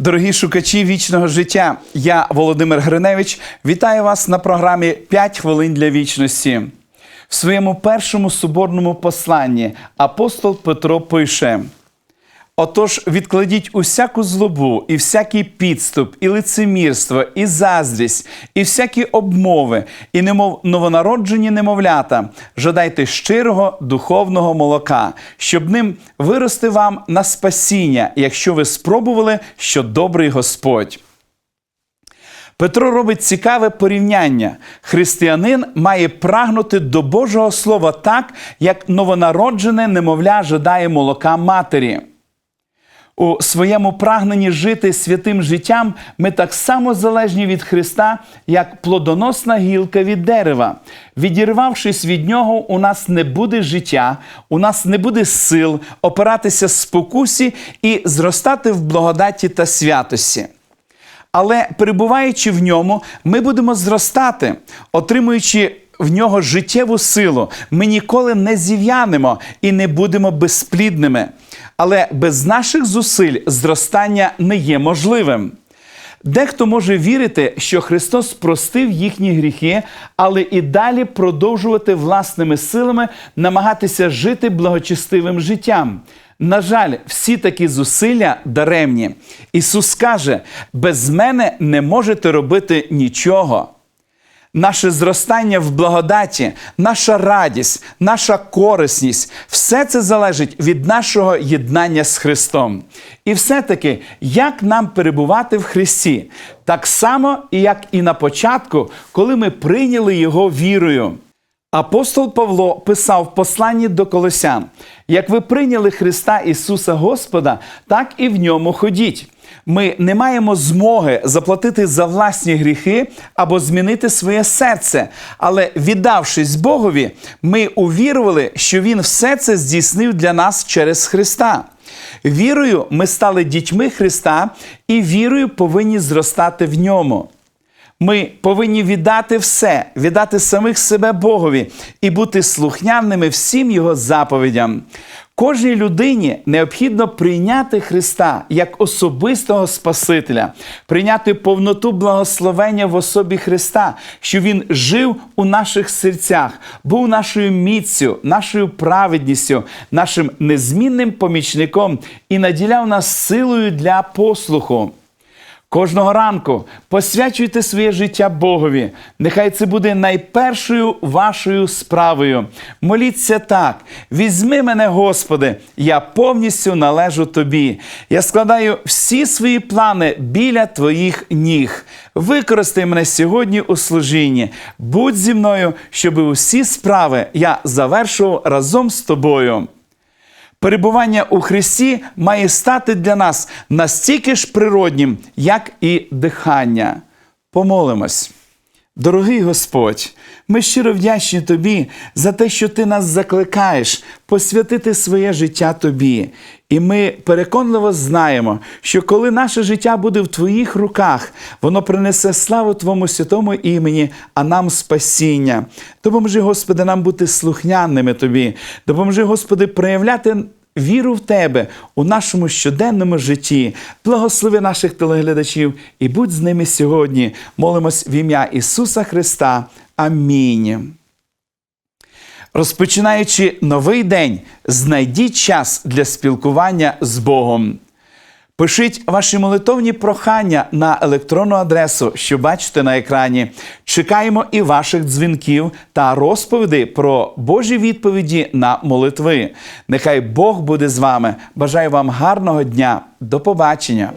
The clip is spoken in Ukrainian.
Дорогі шукачі вічного життя, я Володимир Гриневич. Вітаю вас на програмі «5 хвилин для вічності. В своєму першому соборному посланні апостол Петро пише: Отож, відкладіть усяку злобу, і всякий підступ, і лицемірство, і заздрість, і всякі обмови, і немов новонароджені немовлята, жадайте щирого духовного молока, щоб ним вирости вам на спасіння, якщо ви спробували, що добрий Господь. Петро робить цікаве порівняння. Християнин має прагнути до Божого Слова так, як новонароджене немовля жадає молока матері. У своєму прагненні жити святим життям ми так само залежні від Христа, як плодоносна гілка від дерева. Відірвавшись від нього, у нас не буде життя, у нас не буде сил опиратися спокусі і зростати в благодаті та святості. Але перебуваючи в ньому, ми будемо зростати, отримуючи в нього життєву силу. Ми ніколи не зів'янемо і не будемо безплідними. Але без наших зусиль зростання не є можливим. Дехто може вірити, що Христос простив їхні гріхи, але і далі продовжувати власними силами намагатися жити благочестивим життям. На жаль, всі такі зусилля даремні. Ісус каже: без мене не можете робити нічого. Наше зростання в благодаті, наша радість, наша корисність все це залежить від нашого єднання з Христом. І все-таки, як нам перебувати в Христі, так само, як і на початку, коли ми прийняли Його вірою. Апостол Павло писав в посланні до Колосян: як ви прийняли Христа Ісуса Господа, так і в ньому ходіть. Ми не маємо змоги заплатити за власні гріхи або змінити своє серце. Але віддавшись Богові, ми увірували, що Він все це здійснив для нас через Христа. Вірою ми стали дітьми Христа і вірою повинні зростати в ньому. Ми повинні віддати все, віддати самих себе Богові і бути слухняними всім Його заповідям. Кожній людині необхідно прийняти Христа як особистого Спасителя, прийняти повноту благословення в особі Христа, що Він жив у наших серцях, був нашою міцю, нашою праведністю, нашим незмінним помічником і наділяв нас силою для послуху. Кожного ранку посвячуйте своє життя Богові. Нехай це буде найпершою вашою справою. Моліться так: візьми мене, Господи, я повністю належу Тобі. Я складаю всі свої плани біля Твоїх ніг. Використай мене сьогодні у служінні. Будь зі мною, щоб усі справи я завершував разом з тобою. Перебування у Христі має стати для нас настільки ж природнім, як і дихання. Помолимось. Дорогий Господь, ми щиро вдячні Тобі за те, що Ти нас закликаєш посвятити своє життя Тобі. І ми переконливо знаємо, що коли наше життя буде в Твоїх руках, воно принесе славу Твому святому імені, а нам спасіння. Допоможи, Господи, нам бути слухняними Тобі. Допоможи, Господи, проявляти. Віру в Тебе у нашому щоденному житті. Благослови наших телеглядачів і будь з ними сьогодні. Молимось в ім'я Ісуса Христа. Амінь. Розпочинаючи новий день, знайдіть час для спілкування з Богом. Пишіть ваші молитовні прохання на електронну адресу, що бачите на екрані. Чекаємо і ваших дзвінків та розповідей про Божі відповіді на молитви. Нехай Бог буде з вами. Бажаю вам гарного дня. До побачення!